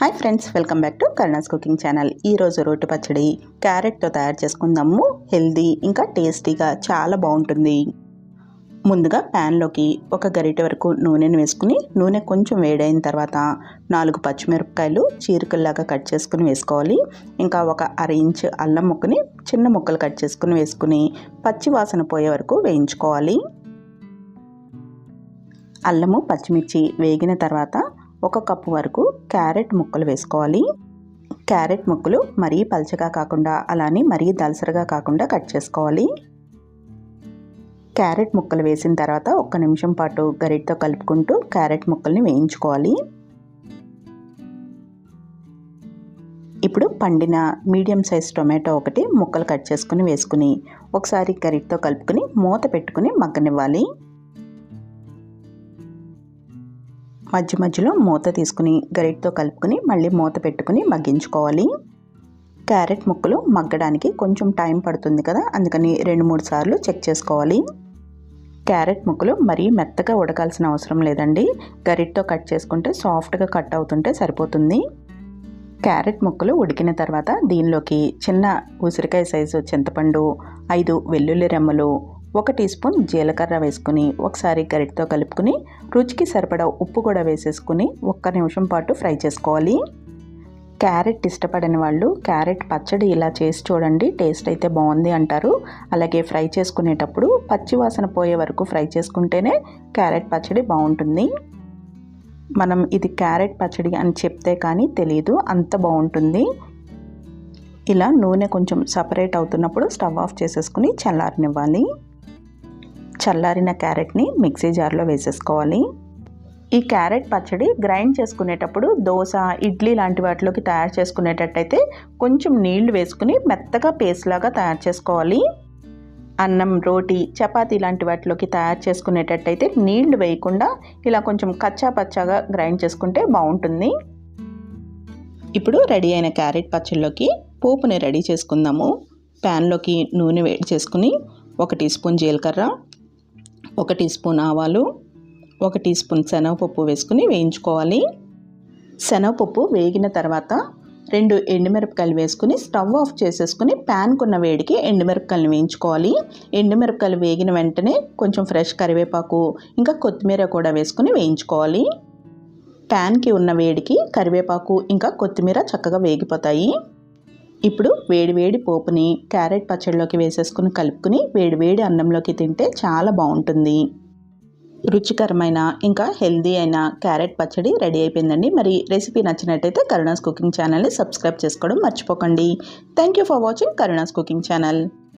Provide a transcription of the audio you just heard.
Hi friends welcome back to Karuna's cooking channel ఈరోజు రోటి పచ్చడి క్యారెట్తో తయారు చేసుకుందాము. హెల్దీ ఇంకా టేస్టీగా చాలా బాగుంటుంది. ముందుగా ప్యాన్లోకి ఒక గరిటె వరకు నూనెను వేసుకుని నూనె కొంచెం వేడైన తర్వాత నాలుగు పచ్చిమిరపకాయలు చీరికల్లాగా కట్ చేసుకుని వేసుకోవాలి. ఇంకా ఒక అర ఇంచ్ అల్లం ముక్కని చిన్న ముక్కలు కట్ చేసుకుని వేసుకుని పచ్చి వాసన పోయే వరకు వేయించుకోవాలి. అల్లము పచ్చిమిర్చి వేగిన తర్వాత ఒక కప్పు వరకు క్యారెట్ ముక్కలు వేసుకోవాలి. క్యారెట్ ముక్కలు మరీ పలచగా కాకుండా అలానే మరీ దలసరగా కాకుండా కట్ చేసుకోవాలి. క్యారెట్ ముక్కలు వేసిన తర్వాత ఒక్క నిమిషం పాటు గరిటతో కలుపుకుంటూ క్యారెట్ ముక్కల్ని వేయించుకోవాలి. ఇప్పుడు పండిన మీడియం సైజ్ టొమాటో ఒకటి ముక్కలు కట్ చేసుకుని వేసుకుని ఒకసారి గరిటతో కలుపుకుని మూత పెట్టుకుని మగ్గనివ్వాలి. మధ్య మధ్యలో మూత తీసుకుని గరిటతో కలుపుకుని మళ్ళీ మూత పెట్టుకుని మగ్గించుకోవాలి. క్యారెట్ ముక్కలు మగ్గడానికి కొంచెం టైం పడుతుంది కదా అందుకని రెండు మూడు సార్లు చెక్ చేసుకోవాలి. క్యారెట్ ముక్కలు మరీ మెత్తగా ఉడకాల్సిన అవసరం లేదండి. గరిటతో కట్ చేసుకుంటే సాఫ్ట్గా కట్ అవుతుంటే సరిపోతుంది. క్యారెట్ ముక్కలు ఉడికిన తర్వాత దీనిలోకి చిన్న ఉసిరికాయ సైజు చింతపండు ఐదు వెల్లుల్లి రెమ్మలు ఒక టీ స్పూన్ జీలకర్ర వేసుకుని ఒకసారి గరిటతో కలుపుకుని రుచికి సరిపడా ఉప్పు కూడా వేసేసుకుని ఒక్క నిమిషం పాటు ఫ్రై చేసుకోవాలి. క్యారెట్ ఇష్టపడని వాళ్ళు క్యారెట్ పచ్చడి ఇలా చేసి చూడండి టేస్ట్ అయితే బాగుంది అంటారు. అలాగే ఫ్రై చేసుకునేటప్పుడు పచ్చి వాసన పోయే వరకు ఫ్రై చేసుకుంటేనే క్యారెట్ పచ్చడి బాగుంటుంది. మనం ఇది క్యారెట్ పచ్చడి అని చెప్తే కానీ తెలియదు అంత బాగుంటుంది. ఇలా నూనె కొంచెం సపరేట్ అవుతున్నప్పుడు స్టవ్ ఆఫ్ చేసేసుకుని చల్లారనివ్వాలి. చల్లారిన క్యారెట్ని మిక్సీ జార్లో వేసేసుకోవాలి. ఈ క్యారెట్ పచ్చడి గ్రైండ్ చేసుకునేటప్పుడు దోశ ఇడ్లీ లాంటి వాటిలోకి తయారు చేసుకునేటట్టయితే కొంచెం నీళ్ళు వేసుకుని మెత్తగా పేస్ట్ లాగా తయారు చేసుకోవాలి. అన్నం రోటీ చపాతీ లాంటి వాటిలోకి తయారు చేసుకునేటట్టయితే నీళ్ళు వేయకుండా ఇలా కొంచెం కచ్చా పచ్చాగా గ్రైండ్ చేసుకుంటే బాగుంటుంది. ఇప్పుడు రెడీ అయిన క్యారెట్ పచ్చడిలోకి పోపుని రెడీ చేసుకుందాము. ప్యాన్లోకి నూనె వేడి చేసుకుని ఒక టీ స్పూన్ జీలకర్ర ఒక టీ స్పూన్ ఆవాలు ఒక టీ స్పూన్ శనగపప్పు వేసుకుని వేయించుకోవాలి. శనగపప్పు వేగిన తర్వాత రెండు ఎండుమిరపకాయలు వేసుకుని స్టవ్ ఆఫ్ చేసేసుకుని ప్యాన్కున్న వేడికి ఎండుమిరపకాయలు వేయించుకోవాలి. ఎండుమిరపకాయలు వేగిన వెంటనే కొంచెం ఫ్రెష్ కరివేపాకు ఇంకా కొత్తిమీర కూడా వేసుకుని వేయించుకోవాలి. ప్యాన్కి ఉన్న వేడికి కరివేపాకు ఇంకా కొత్తిమీర చక్కగా వేగిపోతాయి. ఇప్పుడు వేడి వేడి పోపుని క్యారెట్ పచ్చడిలోకి వేసేసుకుని కలుపుకుని వేడి వేడి అన్నంలోకి తింటే చాలా బాగుంటుంది. రుచికరమైన ఇంకా హెల్దీ అయిన క్యారెట్ పచ్చడి రెడీ అయిపోయిందండి. మరి రెసిపీ నచ్చినట్టయితే కరుణాస్ కుకింగ్ ఛానల్ని సబ్స్క్రైబ్ చేసుకోవడం మర్చిపోకండి. Thank you for watching Karuna's cooking channel.